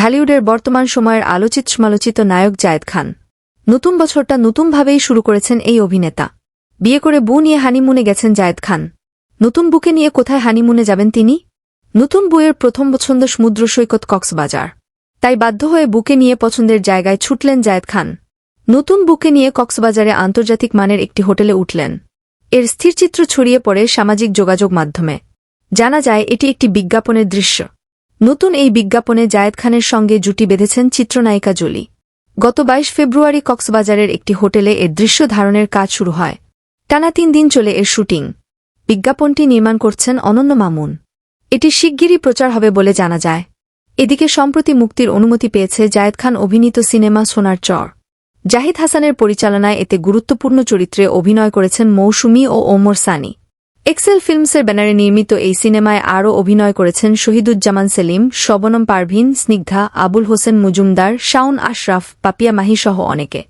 ঢালিউডের বর্তমান সময়ের আলোচিত সমালোচিত নায়ক জায়েদ খান। নতুন বছরটা নতুনভাবেই শুরু করেছেন এই অভিনেতা। বিয়ে করে বউ নিয়ে হানিমুনে গেছেন জায়েদ খান। নতুন বুকে নিয়ে কোথায় হানিমুনে যাবেন তিনি? নতুন বইয়ের প্রথম পছন্দ সমুদ্র সৈকত কক্সবাজার। তাই বাধ্য হয়ে বুকে নিয়ে পছন্দের জায়গায় ছুটলেন জায়েদ খান। নতুন বুকে নিয়ে কক্সবাজারে আন্তর্জাতিক মানের একটি হোটেলে উঠলেন। এর স্থিরচিত্র ছড়িয়ে পড়ে সামাজিক যোগাযোগ মাধ্যমে। জানা যায়, এটি একটি বিজ্ঞাপনের দৃশ্য। নতুন এই বিজ্ঞাপনে জায়েদ খানের সঙ্গে জুটি বেঁধেছেন চিত্রনায়িকা জলি। গত বাইশ ফেব্রুয়ারি কক্সবাজারের একটি হোটেলে এর দৃশ্য ধারণের কাজ শুরু হয়। টানা তিন দিন চলে এর শুটিং। বিজ্ঞাপনটি নির্মাণ করছেন অনন্য মামুন। এটি শিগগিরই প্রচার হবে বলে জানা যায়। এদিকে সম্প্রতি মুক্তির অনুমতি পেয়েছে জায়েদ খান অভিনীত সিনেমা সোনার চর। জাহিদ হাসানের পরিচালনায় এতে গুরুত্বপূর্ণ চরিত্রে অভিনয় করেছেন মৌসুমী ও ওমর সানি। এক্সেল ফিল্মসের ব্যানারে নির্মিত এই সিনেমায় আরও অভিনয় করেছেন শহীদুজ্জামান সেলিম, শবনম পারভিন, স্নিগ্ধা, আবুল হোসেন মজুমদার শাউন আশরাফ, পাপিয়া মাহি সহ অনেকে।